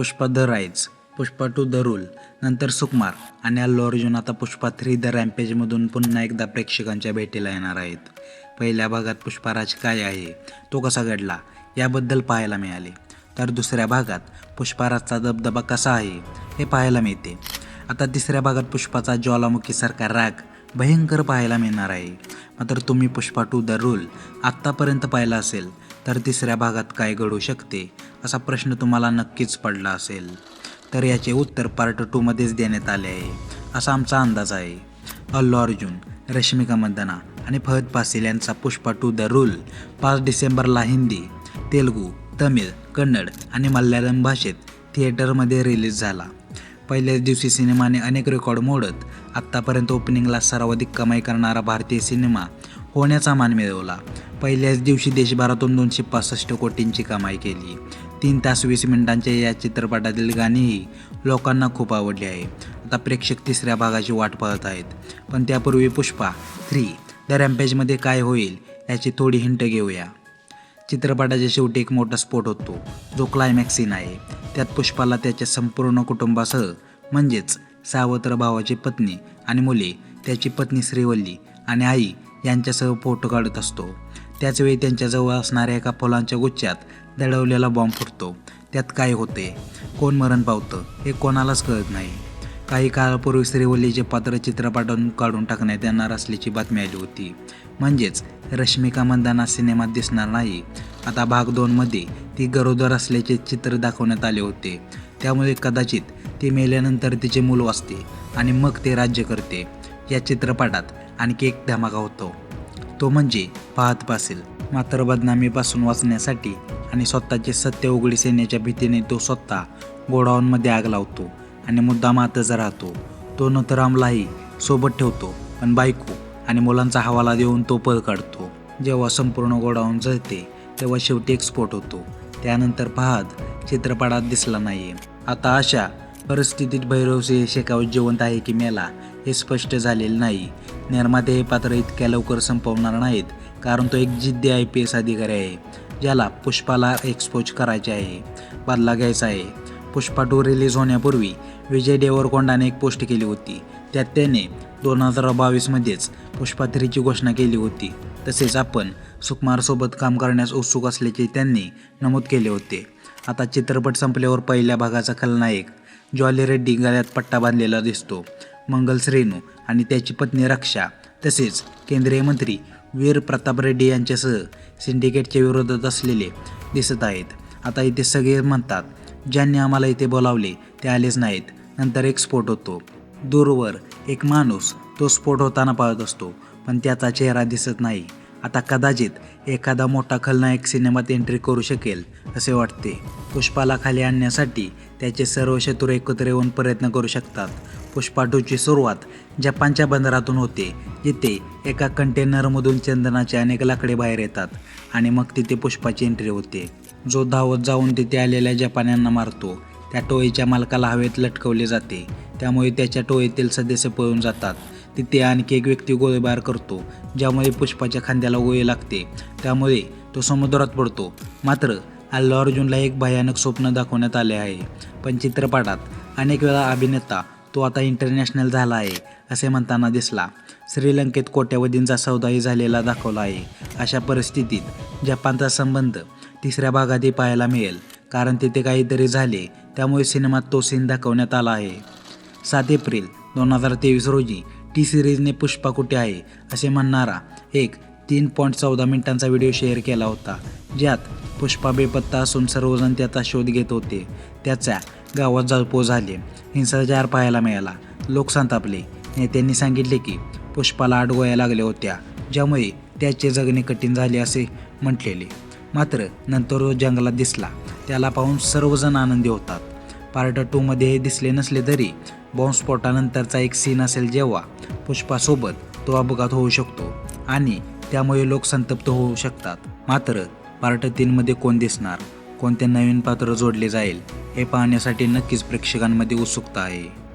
Pushpa the rise Pushpa two the rule नंतर सुकुमार आणि अल्लू अर्जुन आता पुष्पा थ्री द रॅम्पेजमधून पुन्हा एकदा प्रेक्षकांच्या भेटीला येणार आहेत. पहिल्या भागात पुष्पाराज काय आहे तो कसा घडला याबद्दल पाहायला मिळाले. तर दुसऱ्या भागात पुष्पाराजचा दबदबा कसा आहे हे पाहायला मिळते. आता तिसऱ्या भागात पुष्पाचा ज्वालामुखीसारखा राग भयंकर पाहायला मिळणार आहे. मात्र तुम्ही पुष्पा टू द रूल आत्तापर्यंत पाहिला असेल तर तिसऱ्या भागात काय घडू शकते असा प्रश्न तुम्हाला नक्कीच पडला असेल. तर याचे उत्तर पार्ट टूमध्येच देण्यात आले आहे. असा आमचा अंदाज आहे. अल्लू अर्जुन रश्मिका मंदना आणि फहद पासील यांचा पुष्पा टू द रूल पाच डिसेंबरला हिंदी तेलुगू तमिळ कन्नड आणि मल्याळम भाषेत थिएटरमध्ये रिलीज झाला. पहिल्याच दिवशी सिनेमाने अनेक रेकॉर्ड मोडत आत्तापर्यंत ओपनिंगला सर्वाधिक कमाई करणारा भारतीय सिनेमा होण्याचा मान मिळवला. पहिल्याच दिवशी देशभरातून दोनशे पासष्ट कोटींची कमाई केली. तीन तास वीस मिनिटांच्या या चित्रपटातील गाणीही लोकांना खूप आवडली आहे. आता प्रेक्षक तिसऱ्या भागाची वाट पाहत आहेत. पण त्यापूर्वी पुष्पा थ्री द रॅम्पेजमध्ये काय होईल याची थोडी हिंट घेऊया. चित्रपटाच्या शेवटी एक मोठा स्फोट होतो. जो क्लायमॅक्स सीन आहे. त्यात पुष्पाला त्याच्या संपूर्ण कुटुंबासह म्हणजेच सावत्र भावाची पत्नी आणि मुले त्याची पत्नी श्रीवल्ली आणि आई यांच्यासह फोटो काढत असतो. त्याचवेळी त्यांच्याजवळ असणाऱ्या एका फुलांच्या गुच्छात दडवलेला बॉम्ब फुटतो. त्यात काय होते? कोण मरण पावतं? हे कोणालाच कळत नाही. काही काळापूर्वी श्रीवल्लीचे पात्र चित्रपटातून काढून टाकण्यात येणार असल्याची बातमी आली होती. म्हणजेच रश्मिका मंदाना सिनेमात दिसणार नाही. आता भाग दोनमध्ये ती गरोदर असल्याचे चित्र दाखवण्यात आले होते. त्यामुळे कदाचित ती मेल्यानंतर तिचे मूल वाचते आणि मग ते राज्य करते. या चित्रपटात आणखी एक धमाका होतो. तो म्हणजे पाहत पासेल मात्र बदनामीपासून वाचण्यासाठी आणि स्वतःचे सत्य उघडीस येण्याच्या भीतीने तो स्वतः गोडाऊनमध्ये आग लावतो आणि मुद्दाम आतच राहतो. तो नथरामलाही सोबत ठेवतो पण बायको आणि मुलांचा हवाला देऊन तो पळ काढतो. जेव्हा संपूर्ण गोडाऊन जळते तेव्हा शेवटी एक स्फोट होतो. त्यानंतर पाहत चित्रपटात दिसला नाही आता अशा परिस्थितीत भैरवसे शेकावत जिवंत आहे की मेला हे स्पष्ट झालेले नाही. निर्माते हे पात्र इतक्या लवकर संपवणार नाहीत कारण तो एक जिद्दी आय पी एस अधिकारी आहे ज्याला पुष्पाला एक्सपोज करायचे आहे. बदला घ्यायचा आहे. पुष्पा टू रिलीज होण्यापूर्वी विजय देवरकोंडाने एक पोस्ट केली होती. त्यात त्याने दोन हजार बावीसमध्येच पुष्पा थ्रीची घोषणा केली होती. तसेच आपण सुकुमारसोबत काम करण्यास उत्सुक असल्याचे त्यांनी नमूद केले होते. आता चित्रपट संपल्यावर पहिल्या भागाचा खलनायक जॉली रेड्डी गळ्यात पट्टा बांधलेला दिसतो. मंगल रेणू आणि त्याची पत्नी रक्षा तसेच केंद्रीय मंत्री वीर प्रताप रेड्डी यांच्यासह सिंडिकेटच्या विरोधात असलेले दिसत आहेत. आता इथे सगळे म्हणतात ज्यांनी आम्हाला इथे बोलावले ते आलेच नाहीत. नंतर एक स्फोट होतो. दूरवर एक माणूस तो स्फोट होताना पाहत असतो पण त्याचा चेहरा दिसत नाही. आता कदाचित एखादा मोठा खलनायक सिनेमात एंट्री करू शकेल असे वाटते. पुष्पाला खाली आणण्यासाठी त्याचे सर्व शत्रू एकत्र येऊन प्रयत्न करू शकतात. पुष्पा टूची सुरुवात जपानच्या बंदरातून होते जिथे एका कंटेनरमधून चंदनाचे अनेक लाकडे बाहेर येतात आणि मग तिथे पुष्पाची एंट्री होते. जो धावत जाऊन तिथे आलेल्या जपान्यांना मारतो त्या टोळीच्या मालकाला हवेत लटकवले जाते. त्यामुळे त्याच्या टोळीतील सदस्य पळून जातात. तिथे आणखी एक व्यक्ती गोळीबार करतो ज्यामुळे पुष्पाच्या खांद्याला गोळी लागते. त्यामुळे तो समुद्रात पडतो. मात्र अल्लू अर्जुनला एक भयानक स्वप्न दाखवण्यात आले आहे. पण चित्रपटात अनेक वेळा अभिनेता तो आता इंटरनॅशनल झाला आहे असे म्हणताना दिसला. श्रीलंकेत कोट्यावधींचा सौदाही झालेला दाखवला आहे. अशा परिस्थितीत जपानचा संबंध तिसऱ्या भागातही पाहायला मिळेल कारण तिथे काहीतरी झाले त्यामुळे सिनेमात तो सीन दाखवण्यात आला आहे. सात एप्रिल दोन हजार तेवीस रोजी टी सिरीजने पुष्पा कुठे आहे असे म्हणणारा एक तीन पॉईंट चौदा मिनिटांचा व्हिडिओ शेअर केला होता ज्यात पुष्पा बेपत्ता असून सर्वजण त्याचा शोध घेत होते. त्याचा गावात जळपो झाले. हिंसाचार पाहायला मिळाला. लोक संतापले. नेत्यांनी सांगितले की पुष्पाला आठ गोळ्या लागल्या होत्या ज्यामुळे त्याचे जगणे कठीण झाले असे म्हटलेले. मात्र नंतर तो जंगलात दिसला. त्याला पाहून सर्वजण आनंदी होतात. पार्ट टूमध्ये हे दिसले नसले तरी बॉम्बस्फोटानंतरचा एक सीन असेल जेव्हा पुष्पासोबत तो अपघात होऊ शकतो. आणि त्यामुळे लोक संतप्त होऊ शकतात. मात्र पार्ट तीनमध्ये कोण दिसणार? कोणते नवीन पात्र जोडले जाईल? हे पाहण्यासाठी नक्कीच प्रेक्षकांमध्ये उत्सुकता आहे.